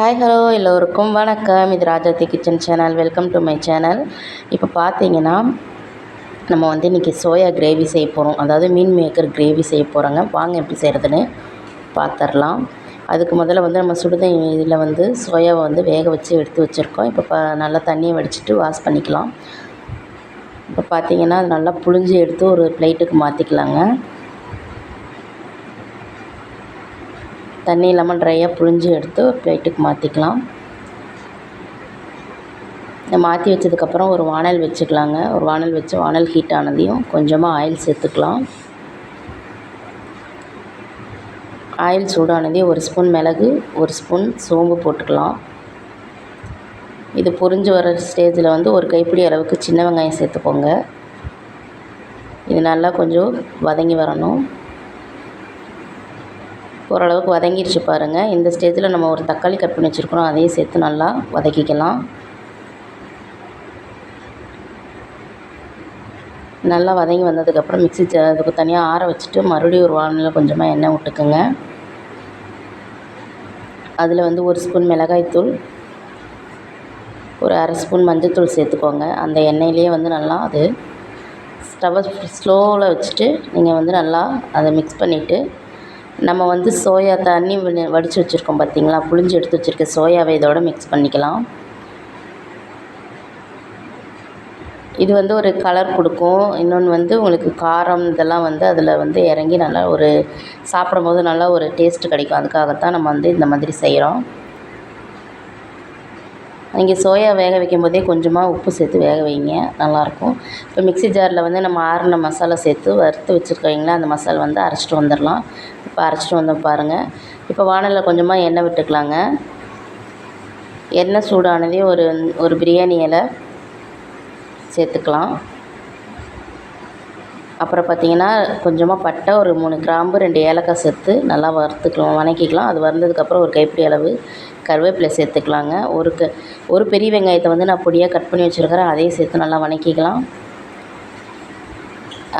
Hi hello எல்லோருக்கும் வணக்கம். இது Rajathi kitchen channel welcome to my channel இப்போ பார்த்தீங்கன்னா நம்ம வந்து இன்றைக்கி சோயா கிரேவி செய்ய போகிறோம் அதாவது மீன் மேக்கர் கிரேவி செய்ய போகிறோங்க வாங்க எப்படி செய்கிறதுன்னு பார்த்துடலாம் அதுக்கு முதல்ல வந்து நம்ம சுடுதண்ணி இதில் வந்து சோயாவை வந்து வேக வச்சு எடுத்து வச்சுருக்கோம். இப்போ ப நல்லா தண்ணியை வடிச்சிட்டு வாஷ் பண்ணிக்கலாம். இப்போ பார்த்தீங்கன்னா அது நல்லா புழிஞ்சு எடுத்து ஒரு பிளேட்டுக்கு மாற்றிக்கலாங்க தண்ணி இல்லாமல் ட்ரையாக புழிஞ்சு எடுத்து ஒரு பிளேட்டுக்கு மாற்றிக்கலாம் இதை மாற்றி வச்சதுக்கப்புறம் ஒரு வானல் வச்சுக்கலாங்க. ஒரு வானல் வச்சு வானல் ஹீட் ஆனதையும் கொஞ்சமாக ஆயில் சேர்த்துக்கலாம். ஆயில் சூடானதையும் ஒரு ஸ்பூன் மிளகு ஒரு ஸ்பூன் சோம்பு போட்டுக்கலாம். இது பொரிஞ்சு வர ஸ்டேஜில் வந்து ஒரு கைப்பிடி அளவுக்கு சின்ன வெங்காயம் சேர்த்துக்கோங்க. இது நல்லா கொஞ்சம் வதங்கி வரணும். ஓரளவுக்கு வதங்கிடுச்சு பாருங்கள் இந்த ஸ்டேஜில் நம்ம ஒரு தக்காளி கட் பண்ணி வச்சுருக்கோம் அதையும் சேர்த்து நல்லா வதக்கிக்கலாம். நல்லா வதங்கி வந்ததுக்கப்புறம் மிக்ஸி ஜா அதுக்கு தனியாக ஆற வச்சுட்டு மறுபடியும் ஒரு வானலில் கொஞ்சமாக எண்ணெய் விட்டுக்குங்க. அதில் வந்து ஒரு ஸ்பூன் மிளகாய்த்தூள் ஒரு அரை ஸ்பூன் மஞ்சள்தூள் சேர்த்துக்கோங்க. அந்த எண்ணெயிலேயே வந்து நல்லா அது ஸ்டவ்வை ஸ்லோவில் வச்சுட்டு நீங்கள் வந்து நல்லா அதை மிக்ஸ் பண்ணிவிட்டு நம்ம வந்து சோயா தண்ணி வடித்து வச்சுருக்கோம் பார்த்தீங்களா புழிஞ்சு எடுத்து வச்சுருக்க சோயாவை இதோட மிக்ஸ் பண்ணிக்கலாம். இது வந்து ஒரு கலர் கொடுக்கும். இன்னொன்று வந்து உங்களுக்கு காரம் இதெல்லாம் வந்து அதில் வந்து இறங்கி நல்லா ஒரு சாப்பிடும்போது நல்லா ஒரு டேஸ்ட்டு கிடைக்கும். அதுக்காகத்தான் நம்ம வந்து இந்த மாதிரி செய்கிறோம் நீங்கள் சோயா வேக வைக்கும் போதே கொஞ்சமாக உப்பு சேர்த்து வேக வைங்க. நல்லாயிருக்கும் இப்போ மிக்ஸி ஜாரில் வந்து நம்ம ஆறின மசாலா சேர்த்து வறுத்து வச்சுருக்கீங்களா? அந்த மசாலா வந்து அரைச்சிட்டு வந்துடலாம் இப்போ அரைச்சிட்டு வந்தோம் பாருங்கள் இப்போ வானலில் கொஞ்சமாக எண்ணெய் விட்டுக்கலாங்க. எண்ணெய் சூடானதே ஒரு ஒரு பிரியாணி இலை சேர்த்துக்கலாம். அப்புறம் பார்த்திங்கன்னா கொஞ்சமாக பட்டை ஒரு மூணு கிராம்பு ரெண்டு ஏலக்காய் சேர்த்து நல்லா வறுத்துக்கலாம் வதக்கிக்கலாம் அது வறுந்ததுக்கப்புறம் ஒரு கைப்பிடி அளவு கருவேப்பிலை சேர்த்துக்கலாங்க. ஒரு க ஒரு பெரிய வெங்காயத்தை வந்து நான் பொடியாக கட் பண்ணி வச்சுருக்கிறேன். அதையும் சேர்த்து நல்லா வதக்கிக்கலாம்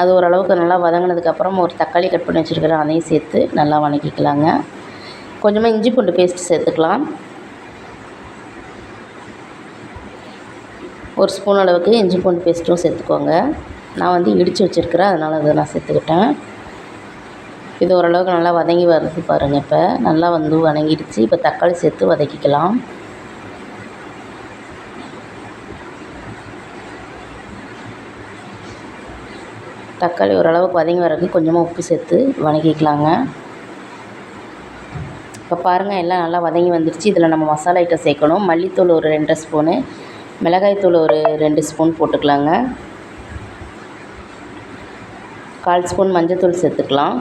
அது ஓரளவுக்கு நல்லா வதங்கினதுக்கப்புறம் ஒரு தக்காளி கட் பண்ணி வச்சுருக்கிறேன். அதையும் சேர்த்து நல்லா வணக்கிக்கலாங்க. கொஞ்சமாக இஞ்சி பூண்டு பேஸ்ட்டு சேர்த்துக்கலாம். ஒரு ஸ்பூன் அளவுக்கு இஞ்சி பூண்டு பேஸ்ட்டும் சேர்த்துக்கோங்க. நான் வந்து இடித்து வச்சுருக்கிறேன் அதனால் அதை நான் சேர்த்துக்கிட்டேன். இது ஓரளவுக்கு நல்லா வதங்கி வருது பாருங்கள் இப்போ. நல்லா வந்து வதங்கிடுச்சு. இப்போ தக்காளி சேர்த்து வதக்கிக்கலாம். தக்காளி ஓரளவுக்கு வதங்கி வரதுக்கு கொஞ்சமாக உப்பு சேர்த்து வதக்கிக்கலாங்க இப்போ பாருங்கள் எல்லாம் நல்லா வதங்கி வந்துடுச்சு இதில் நம்ம மசாலா ஐட்டம் சேர்க்கணும். மல்லித்தூள் ஒரு ரெண்டு ஸ்பூனு மிளகாய்த்தூள் ஒரு ரெண்டு ஸ்பூன் போட்டுக்கலாங்க. கால் ஸ்பூன் மஞ்சள்தூள் சேர்த்துக்கலாம்.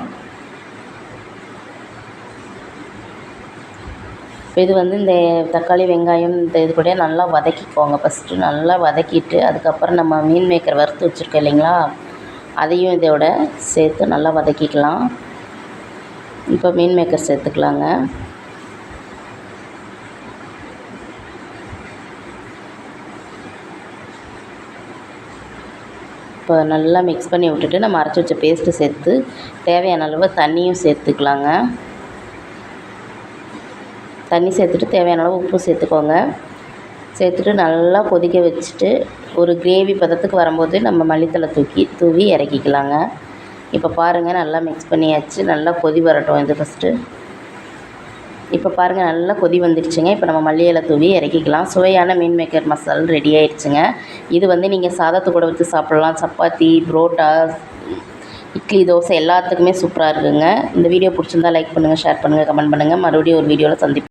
இது வந்து இந்த தக்காளி வெங்காயம் இந்த இது கூட நல்லா வதக்கிக்கோங்க. ஃபஸ்ட்டு நல்லா வதக்கிட்டு அதுக்கப்புறம் நம்ம மீன் மேக்கர் வறுத்து வச்சுருக்கோம் இல்லைங்களா? அதையும் இதோட சேர்த்து நல்லா வதக்கிக்கலாம். இப்போ மீன் மேக்கர் சேர்த்துக்கலாங்க. இப்போ நல்லா மிக்ஸ் பண்ணி விட்டுட்டு நம்ம அரைச்சி வச்ச பேஸ்ட்டு சேர்த்து தேவையான அளவு தண்ணியும் சேர்த்துக்கலாங்க. தண்ணி சேர்த்துட்டு தேவையான அளவு உப்பு சேர்த்துக்கோங்க. சேர்த்துட்டு நல்லா கொதிக்க வச்சுட்டு ஒரு கிரேவி பதத்துக்கு வரும்போது நம்ம மல்லித்தலை தூக்கி தூவி இறக்கிக்கலாங்க. இப்போ பாருங்கள் நல்லா மிக்ஸ் பண்ணியாச்சு. நல்லா கொதி வரட்டும் இது ஃபஸ்ட்டு இப்போ பாருங்கள் நல்லா கொதி வந்துடுச்சுங்க. இப்போ நம்ம மல்லி இலை தூவி இறக்கிக்கலாம். சுவையான மீன் மேக்கர் மசால் ரெடி ஆயிடுச்சுங்க. இது வந்து நீங்கள் சாதத்து கூட வச்சு சாப்பிட்லாம். சப்பாத்தி புரோட்டா இட்லி தோசை எல்லாத்துக்குமே சூப்பராக இருக்குங்க. இந்த வீடியோ பிடிச்சிருந்தா லைக் பண்ணுங்கள் ஷேர் பண்ணுங்கள் கமெண்ட் பண்ணுங்கள் மறுபடியும் ஒரு வீடியோவில் சந்திப்போம்.